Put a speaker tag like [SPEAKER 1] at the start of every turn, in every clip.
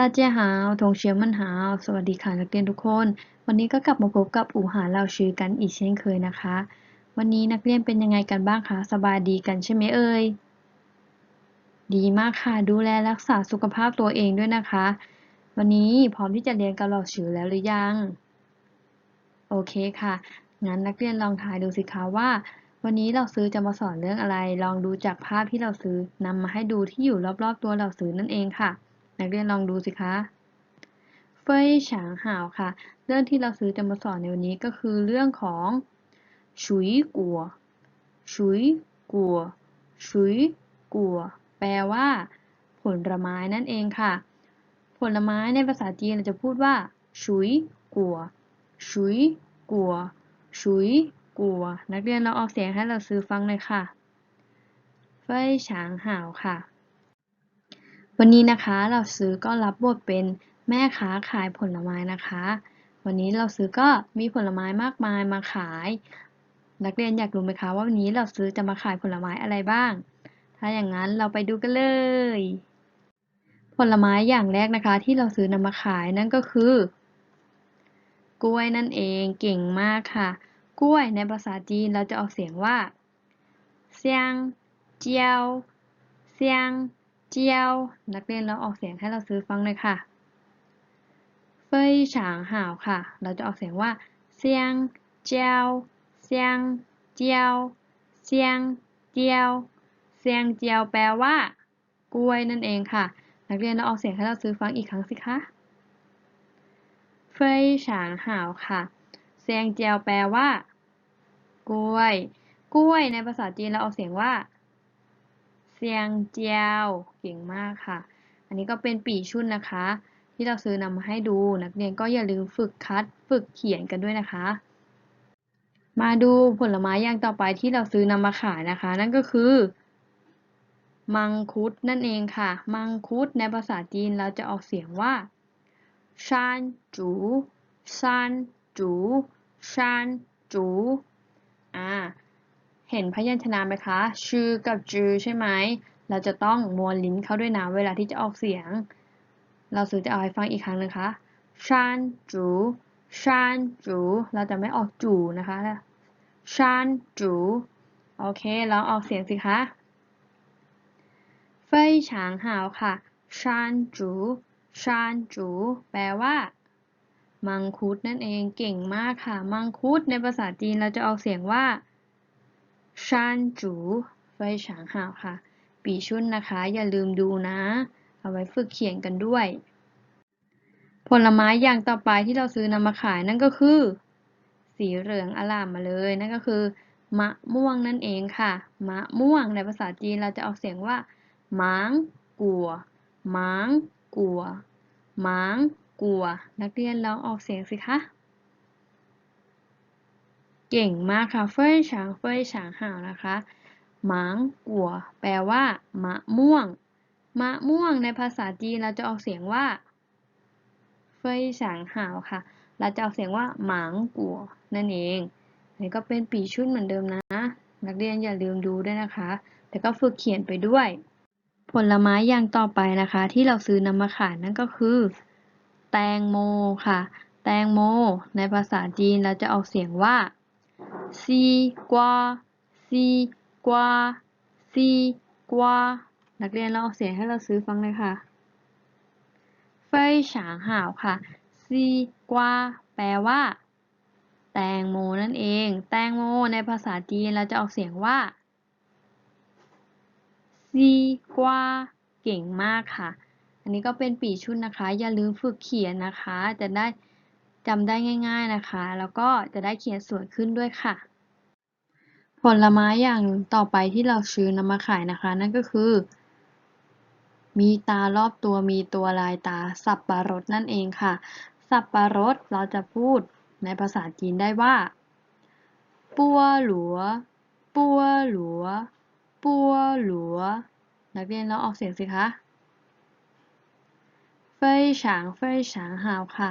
[SPEAKER 1] ตาเจียหาทงเชียงมันหาว สวัสดีค่ะนักเรียนทุกคน วันนี้ก็กลับมาพบกับอู่หาเราชื่อกันอีกเช่นเคยนะคะ วันนี้นักเรียนเป็นยังไงกันบ้างคะ สบายดีกันใช่ไหมเอ่ย ดีมากค่ะ ดูแลรักษาสุขภาพตัวเองด้วยนะคะ วันนี้พร้อมที่จะเรียนกับเราชื่อแล้วหรือยัง โอเคค่ะ งั้นนักเรียนลองทายดูสิคะว่า วันนี้เราซื้อจะมาสอนเรื่องอะไร ลองดูจากภาพที่เราซื้อนำมาให้ดูที่อยู่รอบๆตัวเราซื้อนั่นเองค่ะ นักเรียนลองดูสิคะเฟยฉางห่าวค่ะ เรื่องที่เราซื้อจะมาสอนในวันนี้ก็คือเรื่องของฉุยกัวฉุยกัวฉุยกัวแปลว่า ผลไม้นั่นเองค่ะ ผลไม้ในภาษาจีนเราจะพูดว่าฉุยกัวฉุยกัวฉุยกัว นักเรียนเราออกเสียงให้เราซื้อฟังเลยค่ะเฟยฉางห่าวค่ะ วันนี้นะคะเราซื้อก็รับบทเป็นแม่ค้าขายผลไม้นะคะ วันนี้เราซื้อก็มีผลไม้มากมายมาขาย นักเรียนอยากรู้ไหมคะว่าวันนี้เราซื้อจะมาขายผลไม้อะไรบ้าง ถ้าอย่างนั้นเราไปดูกันเลย ผลไม้อย่างแรกนะคะ ที่เราซื้อนำมาขายนั่นก็คือ กล้วยนั่นเองเก่งมากค่ะ กล้วยในภาษาจีนเราจะออกเสียงว่าเซียงเจียวเซียง เจียว นักเรียนเราออกเสียงให้เราซื้อฟังเลยค่ะ เฟยฉางห่าวค่ะ เราจะออกเสียงว่าเซียงเจียวเซียงเจียวเซียงเจียวเซียงเจียวแปลว่า กล้วยนั่นเองค่ะ นักเรียนเราออกเสียงให้เราซื้อฟังอีกครั้งสิคะเฟยฉางห่าวค่ะเซียงเจียวแปลว่า กล้วย กล้วยในภาษาจีนเราออกเสียงว่า เซียงเจียวเก่งมากค่ะ อันนี้ก็เป็นปีชุนนะคะ ที่เราซื้อนำมาให้ดูนักเรียนก็อย่าลืมฝึกคัดฝึกเขียนกันด้วยนะคะ มาดูผลไม้อย่างต่อไปที่เราซื้อนำมาขายนะคะ นั่นก็คือ มังคุดนั่นเองค่ะ มังคุดในภาษาจีนเราจะออกเสียงว่าชานจูชานจูชานจูอ่า เห็นพยัญชนะไหมคะ ชื่อกับจือใช่ไหม เราจะต้องม้วนลิ้นเข้าด้วยนะเวลาที่จะออกเสียง เราสื่อจะเอาให้ฟังอีกครั้งนะคะชานจูชานจูเราจะไม่ออกจูนะคะชานจูโอเค เราออกเสียงสิคะเฟยฉางหาวค่ะชานจูชานจูแปลว่า มังคุดนั่นเองเก่งมากค่ะ มังคุดในภาษาจีนเราจะออกเสียงว่า ชานจูเฟฉางหาวค่ะ ปีชุนนะคะ อย่าลืมดูนะ เอาไว้ฝึกเขียนกันด้วย ผลไม้อย่างต่อไปที่เราซื้อนำมาขายนั่นก็คือ สีเหลืองอลามมาเลย นั่นก็คือ มะม่วงนั่นเองค่ะ มะม่วงในภาษาจีนเราจะออกเสียงว่าหมางกัวหมางกัวหมางกัว นักเรียนลองออกเสียงสิคะ เก่งมากค่ะเฟยฉางเฟยฉางห่าวนะคะหมางกัวแปลว่ามะม่วง มะม่วงในภาษาจีนเราจะออกเสียงว่า เฟยฉางห่าวค่ะ เราจะออกเสียงว่าหมางกัวนั่นเองนี่ก็เป็นปีชุดเหมือนเดิมนะ นักเรียนอย่าลืมดูด้วยนะคะ แต่ก็ฝึกเขียนไปด้วย ผลไม้อย่างต่อไปนะคะ ที่เราซื้อนำมาขายนั่นก็คือ แตงโมค่ะ แตงโม ในภาษาจีนเราจะออกเสียงว่า ซีกวาซีกวาซีกวานักเรียนเราออกเสียงให้เราซื้อฟังเลยค่ะเฟยฉางหาวค่ะ ซีกวาแปลว่า แตงโมนั่นเอง แตงโมในภาษาจีนเราจะออกเสียงว่า ซีกวาเก่งมากค่ะ อันนี้ก็เป็นปีชุดนะคะ อย่าลืมฝึกเขียนนะคะ จะได้ จำได้ง่าย ๆนะคะ แล้วก็จะได้เขียนสวยขึ้นด้วยค่ะ ผลไม้อย่างต่อไปที่เราซื้อนำมาขายนะคะ นั่นก็คือ มีตารอบตัวมีตัวลายตา สับปะรดนั่นเองค่ะ สับปะรดเราจะพูดในภาษาจีนได้ว่า ปัวหลัว ปัวหลัว ปัวหลัว นักเรียนเราออกเสียงสิคะ เฟยฉาง เฟยฉางหาวค่ะ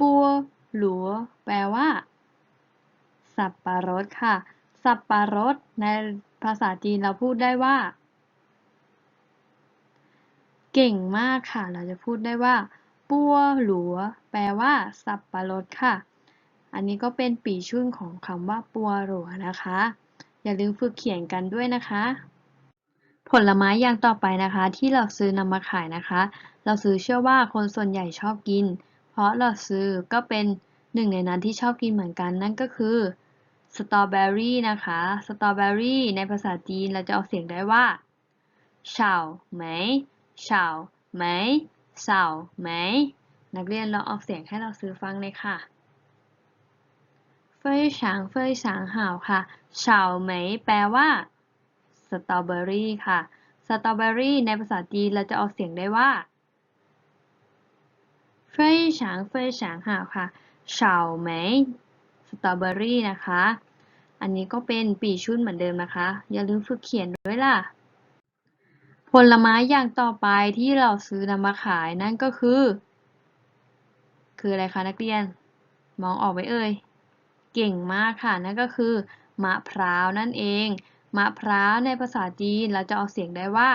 [SPEAKER 1] ปัวหลัว แปลว่า สับปะรดค่ะ สับปะรด ในภาษาจีนเราพูดได้ว่า เก่งมากค่ะ เราจะพูดได้ว่า ปัวหลัว แปลว่า สับปะรดค่ะ อันนี้ก็เป็นปีชุ่นของคำว่า ปัวหลัวนะคะ อย่าลืมฝึกเขียนกันด้วยนะคะ ผลไม้อย่างต่อไปนะคะ ที่เราซื้อนำมาขายนะคะ เราซื้อเชื่อว่าคนส่วนใหญ่ชอบกิน เพราะเราซื้อก็เป็นหนึ่งในนั้นที่ชอบกินเหมือนกัน นั่นก็คือสตรอเบอรี่นะคะสตรอเบอรี่ในภาษาจีนเราจะออกเสียงได้ว่าเฉาไหมเฉาไหมเฉาไหม นักเรียนลองออกเสียงให้เราซื้อฟังเลยค่ะเฟยฉางเฟยฉางห่าวค่ะเฉาไหม แปลว่าสตรอเบอรี่ค่ะสตรอเบอรี่ในภาษาจีนเราจะออกเสียงได้ว่า เฟยฉางเฟยฉางห่าวค่ะเฉาไหมสตรอเบอรี่นะคะ อันนี้ก็เป็นปีชุนเหมือนเดิมนะคะ อย่าลืมฝึกเขียนด้วยล่ะ ผลไม้อย่างต่อไปที่เราซื้อนำมาขายนั่นก็คือ คืออะไรคะนักเรียน มองออกไหมเอ่ย เก่งมากค่ะ นั่นก็คือ มะพร้าวนั่นเอง มะพร้าวในภาษาจีนเราจะออกเสียงได้ว่า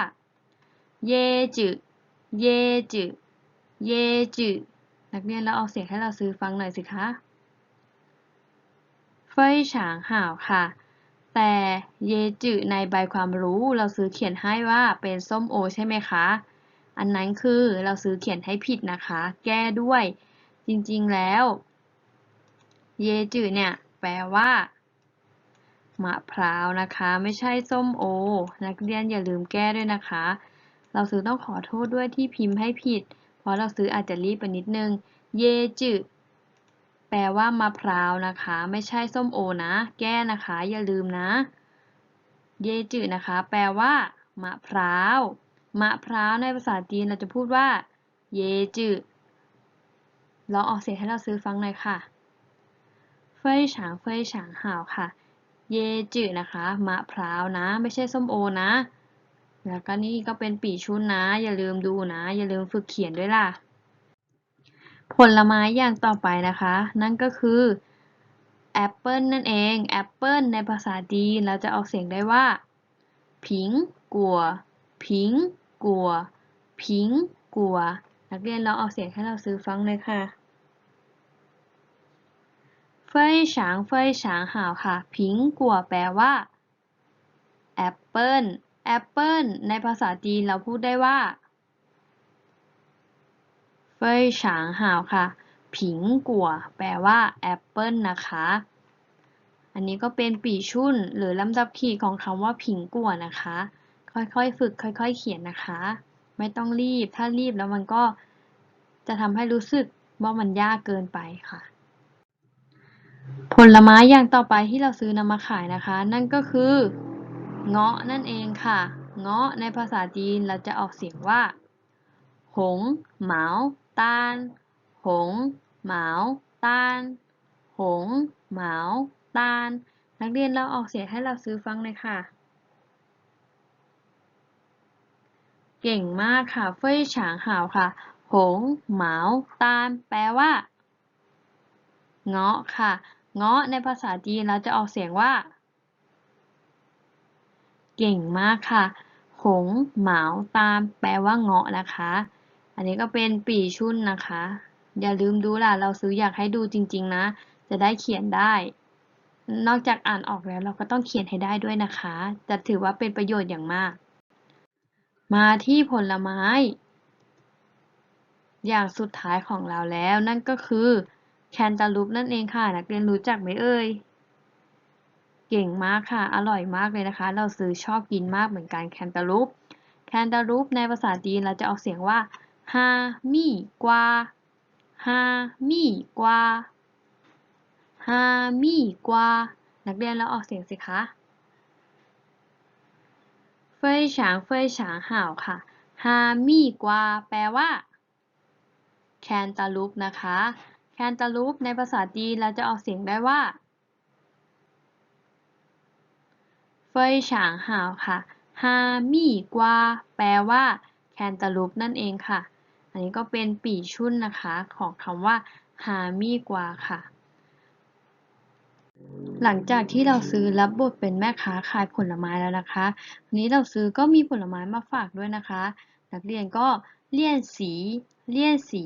[SPEAKER 1] เยจืเยจื เยจืนักเรียนเราออกเสียงให้เราซื้อฟังหน่อยสิคะเฟยฉางห่าวค่ะ แต่เยจืในใบความรู้เราซื้อเขียนให้ว่าเป็นส้มโอใช่ไหมคะ อันนั้นคือเราซื้อเขียนให้ผิดนะคะ แก้ด้วย จริงๆแล้ว เยจืเนี่ยแปลว่ามะพร้าวนะคะ ไม่ใช่ส้มโอ นักเรียนอย่าลืมแก้ด้วยนะคะ เราซื้อต้องขอโทษด้วยที่พิมพ์ให้ผิด พราะเราซื้ออาจจะรีบไปนิดนึง เยจืแปลว่ามะพร้าวนะคะ ไม่ใช่ส้มโอนะ แก้นะคะ อย่าลืมนะ เยจืนะคะ แปลว่ามะพร้าว มะพร้าวในภาษาจีนเราจะพูดว่า เยจืลองออกเสียงให้เราซื้อฟังหน่อยค่ะ เฟยฉางเฟยฉางห่าวค่ะ เยจืนะคะ มะพร้าวนะ ไม่ใช่ส้มโอนะ แล้วก็นี่ก็เป็นปีชุนนะ อย่าลืมดูนะ อย่าลืมฝึกเขียนด้วยล่ะ ผลไม้อย่างต่อไปนะคะ นั่นก็คือแอปเปิลนั่นเองแอปเปิลในภาษาจีนเราจะออกเสียงได้ว่าผิงกัวผิงกัวผิงกัวนักเรียนเราออกเสียงให้เราซื้อฟังเลยค่ะเฟยฉางเฟยฉางห่าวค่ะผิงกัวแปลว่าแอปเปิล แอปเปิลในภาษาจีนเราพูดได้ว่าเฟยฉางห่าวค่ะ ผิงกัวแปลว่าแอปเปิลนะคะ อันนี้ก็เป็นปีชุ่น หรือลำดับขีดของคำว่าผิงกัวนะคะ ค่อยๆฝึกค่อยๆเขียนนะคะ ไม่ต้องรีบ ถ้ารีบแล้วมันก็จะทำให้รู้สึกว่ามันยากเกินไปค่ะ ผลไม้อย่างต่อไปที่เราซื้อนำมาขายนะคะ นั่นก็คือ เงาะนั่นเองค่ะ เงาะในภาษาจีนเราจะออกเสียงว่า หง เหมาตานหง เหมาตานหง เหมาตานนักเรียนเราออกเสียงให้เราซื้อฟังเลยค่ะ เก่งมากค่ะ เฟยฉางห่าวค่ะ หง เหมาตานแปลว่า เงาะค่ะ เงาะในภาษาจีนเราจะออกเสียงว่า เก่งมากค่ะ หงเหมา ตาม แปลว่าเงาะนะคะ อันนี้ก็เป็นปีชุ่นนะคะ อย่าลืมดูล่ะ เราซื้ออยากให้ดูจริง ๆ นะ จะได้เขียนได้ นอกจากอ่านออกแล้วเราก็ต้องเขียนให้ได้ด้วยนะคะ จะถือว่าเป็นประโยชน์อย่างมาก มาที่ผลไม้ อย่างสุดท้ายของเราแล้ว นั่นก็คือแคนตาลูปนั่นเองค่ะ นักเรียนรู้จักไหมเอ่ย ก่งมากค่ะ อร่อยมากเลยนะคะ เราซื้อชอบกินมากเหมือนกันแคนตาลูป แคนตาลูปในภาษาจีนเราจะออกเสียงว่าฮามี่กวาฮามี่กวาฮามี่กวานักเรียนเราออกเสียงสิคะเฟยฉางเฟยฉางห่าวค่ะฮามี่กวาแปลว่าแคนตาลูปนะคะ แคนตาลูปในภาษาจีนเราจะออกเสียงได้ว่า เฟยฉางห่าวค่ะฮามี่กวาแปลว่าแคนตาลูปนั่นเองค่ะ อันนี้ก็เป็นปีชุ่นนะคะของคำว่าฮามี่กวาค่ะ หลังจากที่เราซื้อรับบทเป็นแม่ค้าขายผลไม้แล้วนะคะวันนี้เราซื้อก็มีผลไม้มาฝากด้วยนะคะ นักเรียนก็เลี่ยนสีเลี่ยนสี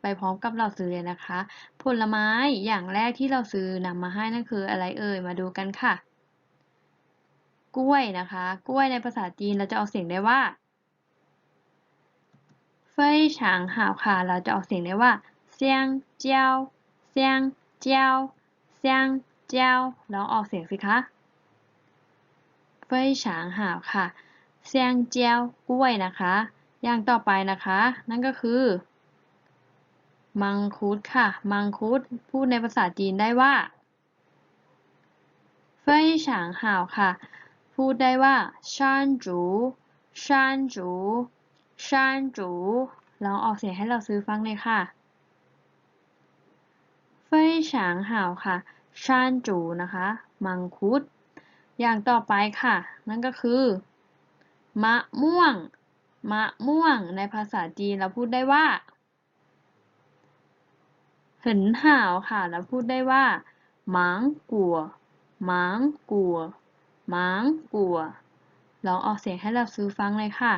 [SPEAKER 1] ไปพร้อมกับเราซื้อเลยนะคะ ผลไม้อย่างแรกที่เราซื้อนำมาให้นั่นคืออะไรเอ่ยมาดูกันค่ะ กล้วยนะคะ กล้วยในภาษาจีนเราจะออกเสียงได้ว่าเฟยฉางหาวค่ะ เราจะออกเสียงได้ว่าเซียงเจียวเซียงเจียวเซียงเจียวลองออกเสียงสิคะเฟยฉางหาวค่ะเซียงเจียวกล้วยนะคะ อย่างต่อไปนะคะ นั่นก็คือ มังคุดค่ะ มังคุดพูดในภาษาจีนได้ว่าเฟยฉางหาวค่ะ พูดได้ว่าชานจูชานจูชานจูลองออกเสียงให้เราซื้อฟังเลยค่ะเฟยฉางหาวค่ะชานจูนะคะ มังคุด อย่างต่อไปค่ะ นั่นก็คือ มะม่วง มะม่วง ในภาษาจีนเราพูดได้ว่าเหินห่าวค่ะ เราพูดได้ว่าหมางกัวหมางกัว หมางกัว ลองออกเสียงให้เราซื้อฟังเลยค่ะ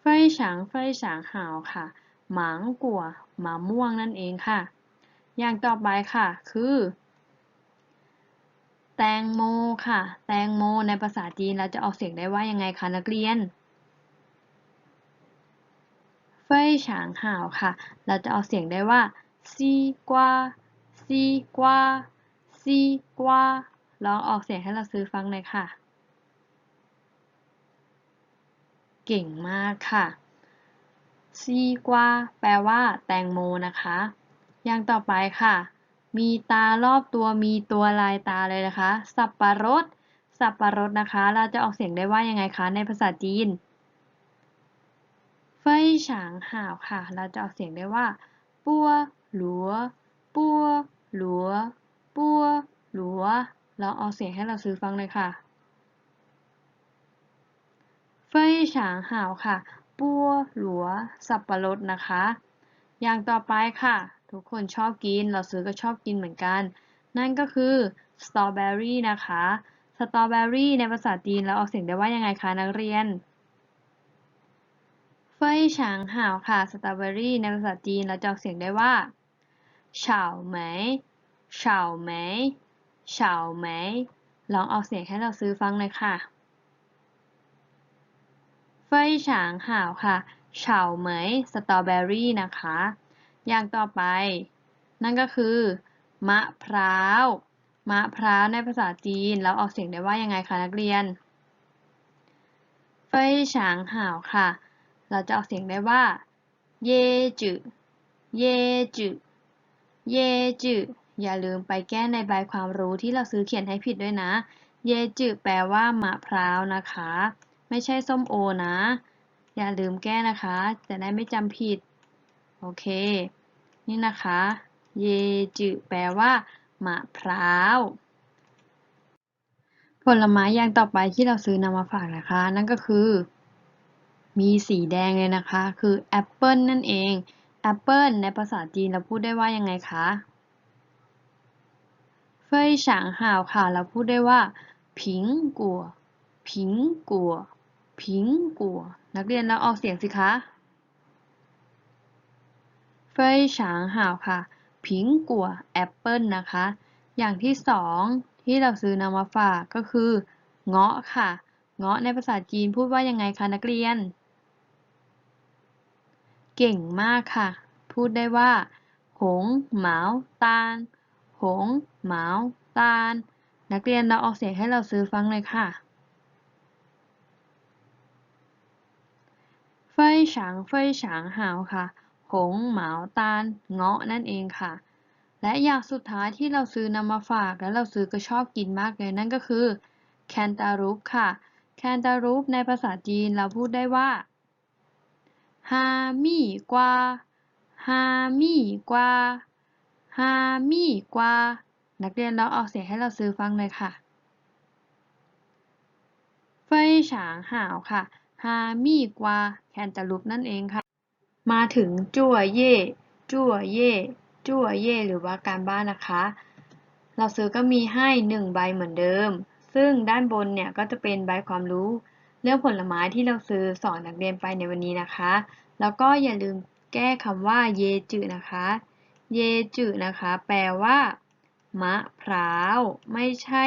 [SPEAKER 1] เฟยฉางเฟยฉางห่าวค่ะ หมางกัวมะม่วงนั่นเองค่ะ อย่างต่อไปค่ะ คือ แตงโมค่ะ แตงโมในภาษาจีนเราจะออกเสียงได้ว่ายังไงคะนักเรียนเฟยฉางห่าวค่ะ เราจะออกเสียงได้ว่าซีกวาซีกวา ซีกว่าลองออกเสียงให้เราซื้อฟังหน่อยค่ะ เก่งมากค่ะ ซีกว่าแปลว่า แตงโมนะคะ อย่างต่อไปค่ะ มีตารอบตัวมีตัวลายตาเลยนะคะ สับปะรด สับปะรดนะคะ เราจะออกเสียงได้ว่ายังไงคะ ในภาษาจีน เฟยฉางห่าวค่ะ เราจะออกเสียงได้ว่า ปัวหลัว ปัวหลัว ปัวหลัวเราออกเสียงให้เราซื้อฟังเลยค่ะเฟยฉางห่าวค่ะ ปัวหลัว สับปะรดนะคะ อย่างต่อไปค่ะ ทุกคนชอบกิน เราซื้อก็ชอบกินเหมือนกัน นั่นก็คือสตรอเบอรี่นะคะ สตรอเบอรี่ในภาษาจีนเราออกเสียงได้ว่ายังไงคะนักเรียน เฟยฉางห่าวค่ะ สตรอเบอรี่ในภาษาจีนเราจะออกเสียงได้ว่าเฉาเหม เฉาเหมเฉาเหมลองออกเสียงให้เราซื้อฟังเลยค่ะเฟยฉางห่าวค่ะเฉาเหมยสตรอเบอรี่นะคะ อย่างต่อไป นั่นก็คือ มะพร้าว มะพร้าวในภาษาจีน เราออกเสียงได้ว่ายังไงคะนักเรียนเฟยฉางห่าวค่ะ เราจะออกเสียงได้ว่า เยจื เยจื เยจื อย่าลืมไปแก้ในใบความรู้ที่เราซื้อเขียนให้ผิดด้วยนะ เยจืแปลว่ามะพร้าวนะคะ ไม่ใช่ส้มโอนะ อย่าลืมแก้นะคะ จะได้ไม่จำผิด โอเค นี่นะคะ เยจืแปลว่ามะพร้าวผลไม้อย่างต่อไปที่เราซื้อนำมาฝากนะคะ นั่นก็คือ มีสีแดงเลยนะคะ คือแอปเปิลนั่นเองแอปเปิลในภาษาจีนเราพูดได้ว่ายังไงคะ เฟยฉางห่าวค่ะ เราพูดได้ว่าผิงกัวผิงกัวผิงกัว นักเรียนเราออกเสียงสิคะเฟยฉางห่าวค่ะผิงกัวแอปเปิลนะคะ อย่างที่สองที่เราซื้อนำมาฝากก็คือ เงาะค่ะ เงาะในภาษาจีนพูดว่ายังไงคะนักเรียน เก่งมากค่ะ พูดได้ว่าหงเหมาตาล หงเหมา ตาล นักเรียนเราออกเสียงให้เราซื้อฟังเลยค่ะเฟยฉางเฟยฉางหาวค่ะ หงเหมา ตาล เงาะนั่นเองค่ะ และอย่างสุดท้ายที่เราซื้อนำมาฝากและเราซื้อก็ชอบกินมากเลยนั่นก็คือแคนตาลูปค่ะ แคนตาลูปในภาษาจีนเราพูดได้ว่าฮามี่กวาฮามี่กวา ฮามี่กวา นักเรียนเราออกเสียงให้เราซื้อฟังเลยค่ะเฟยฉางห่าวค่ะ ฮามี่กวา แคนตาลูปนั่นเองค่ะ มาถึงจั่วเย่จั่วเย่จั่วเย่หรือว่าการบ้านนะคะ เราซื้อก็มีให้หนึ่งใบเหมือนเดิม ซึ่งด้านบนเนี่ยก็จะเป็นใบความรู้เรื่องผลไม้ที่เราซื้อสอนนักเรียนไปในวันนี้นะคะ แล้วก็อย่าลืมแก้คำว่าเยจืนะคะ เยจืนะคะ แปลว่า มะพร้าว ไม่ใช่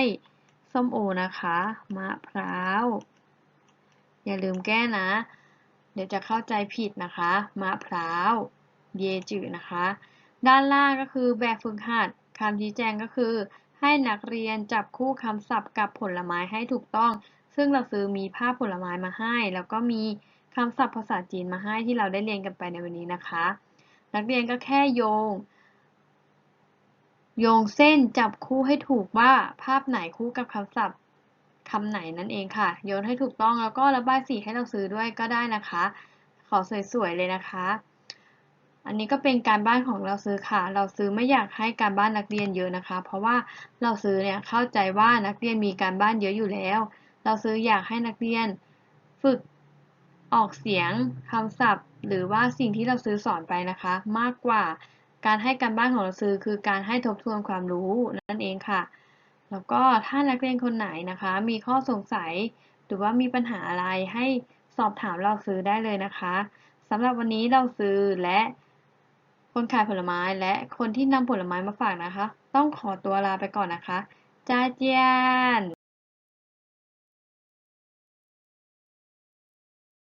[SPEAKER 1] ส้มโอนะคะ มะพร้าว อย่าลืมแก้นะ เดี๋ยวจะเข้าใจผิดนะคะ มะพร้าว เยจืนะคะ ด้านล่างก็คือแบบฝึกหัดคำชี้แจงก็คือ ให้นักเรียนจับคู่คำศัพท์กับผลไม้ให้ถูกต้อง ซึ่งเราซื้อมีภาพผลไม้มาให้ แล้วก็มีคำศัพท์ภาษาจีนมาให้ที่เราได้เรียนกันไปในวันนี้นะคะ นักเรียนก็แค่โยง โยงเส้นจับคู่ให้ถูกว่าภาพไหนคู่กับคำศัพท์คำไหนนั่นเองค่ะ โยนให้ถูกต้องแล้วก็ระบายสีให้เราซื้อด้วยก็ได้นะคะ ขอสวยๆเลยนะคะ อันนี้ก็เป็นการบ้านของเราซื้อค่ะ เราซื้อไม่อยากให้การบ้านนักเรียนเยอะนะคะ เพราะว่าเราซื้อเนี่ยเข้าใจว่านักเรียนมีการบ้านเยอะอยู่แล้ว เราซื้ออยากให้นักเรียนฝึกออกเสียงคำศัพท์ หรือว่าสิ่งที่เราซื้อสอนไปนะคะ มากกว่า การให้การบ้านของเราซือคือการให้ทบทวนความรู้นั่นเองค่ะ แล้วก็ถ้านักเรียนคนไหนนะคะ มีข้อสงสัยหรือว่ามีปัญหาอะไรให้สอบถามเราซื้อได้เลยนะคะสำหรับวันนี้เราซื้อและคนขายผลไม้และคนที่นำผลไม้มาฝากนะคะ ต้องขอตัวลาไปก่อนนะคะจ้าเจียน